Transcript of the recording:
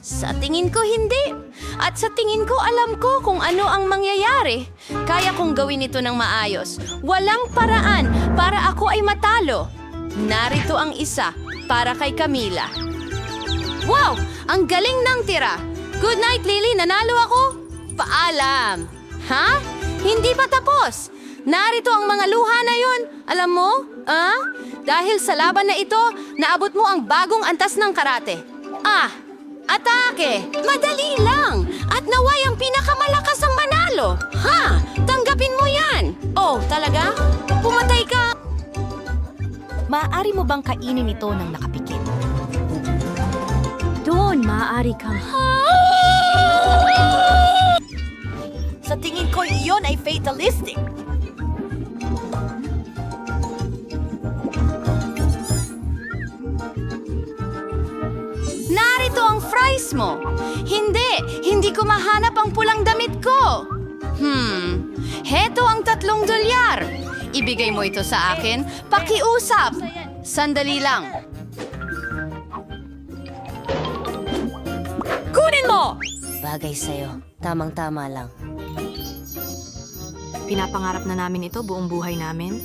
Sa tingin ko hindi. At sa tingin ko alam ko kung ano ang mangyayari. Kaya kong gawin ito ng maayos. Walang paraan para ako ay matalo. Narito ang isa para kay Camila. Wow! Ang galing ng tira! Good night, Lily! Nanalo ako? Paalam! Ha? Hindi pa tapos! Narito ang mga luha na yon. Alam mo? Ah? Dahil sa laban na ito, naabot mo ang bagong antas ng karate. Ah! Atake! Madali lang! At naway ang pinakamalakas ang manalo! Ha? Tanggapin mo yan! Oh, talaga? Pumatay ka! Maaari mo bang kainin ito ng nakapikit? Doon, maaari kang... Sa tingin ko, iyon ay fatalistic. Fries mo. Hindi, hindi ko mahanap ang pulang damit ko. Hmm, heto ang tatlong dolyar. Ibigay mo ito sa akin. Pakiusap. Sandali lang. Kunin mo! Bagay sa'yo. Tamang-tama lang. Pinapangarap na namin ito buong buhay namin.